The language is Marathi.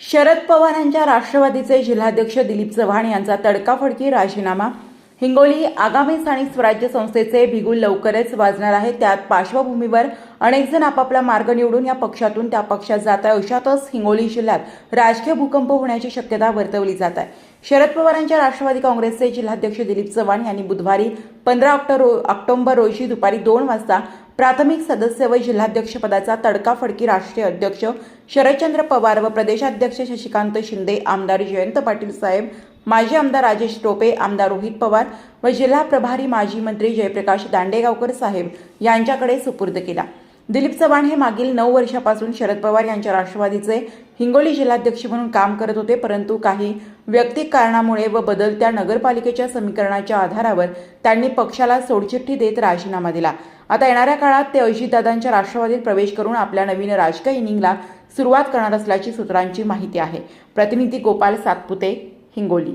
शरद पवारांच्या राष्ट्रवादीचे जिल्हाध्यक्ष दिलीप चव्हाण यांचा तडकाफडकी राजीनामा. हिंगोली आगामी स्थानिक स्वराज्य संस्थेचे बिगुल लवकरच वाजणार आहे. त्यात पार्श्वभूमीवर अनेक जण आपापला मार्ग निवडून या पक्षातून त्या पक्षात जात आहे. अशातच हिंगोली जिल्ह्यात राजकीय भूकंप होण्याची शक्यता वर्तवली जात आहे. शरद पवारांच्या राष्ट्रवादी काँग्रेसचे जिल्हाध्यक्ष दिलीप चव्हाण यांनी बुधवारी पंधरा ऑक्टोबर रोजी दुपारी दोन वाजता प्राथमिक सदस्य व जिल्हाध्यक्षपदाचा तडकाफडकी राष्ट्रीय अध्यक्ष शरदचंद्र पवार व प्रदेशाध्यक्ष शशिकांत शिंदे आमदार जयंत पाटील साहेब माजी आमदार राजेश टोपे आमदार रोहित पवार व जिल्हा प्रभारी माजी मंत्री जयप्रकाश दांडेगावकर साहेब यांच्याकडे सुपूर्द केला. दिलीप चव्हाण हे मागील नऊ वर्षापासून शरद पवार यांच्या राष्ट्रवादीचे हिंगोली जिल्हाध्यक्ष म्हणून काम करत होते परंतु काही वैयक्तिक कारणामुळे व बदलत्या नगरपालिकेच्या समीकरणाच्या आधारावर त्यांनी पक्षाला सोडचिठ्ठी देत राजीनामा दिला. आता येणाऱ्या काळात ते अजितदादांच्या राष्ट्रवादीत प्रवेश करून आपल्या नवीन राजकीय इनिंगला सुरुवात करणार असल्याची सूत्रांची माहिती आहे. प्रतिनिधी गोपाल सातपुते हिंगोली.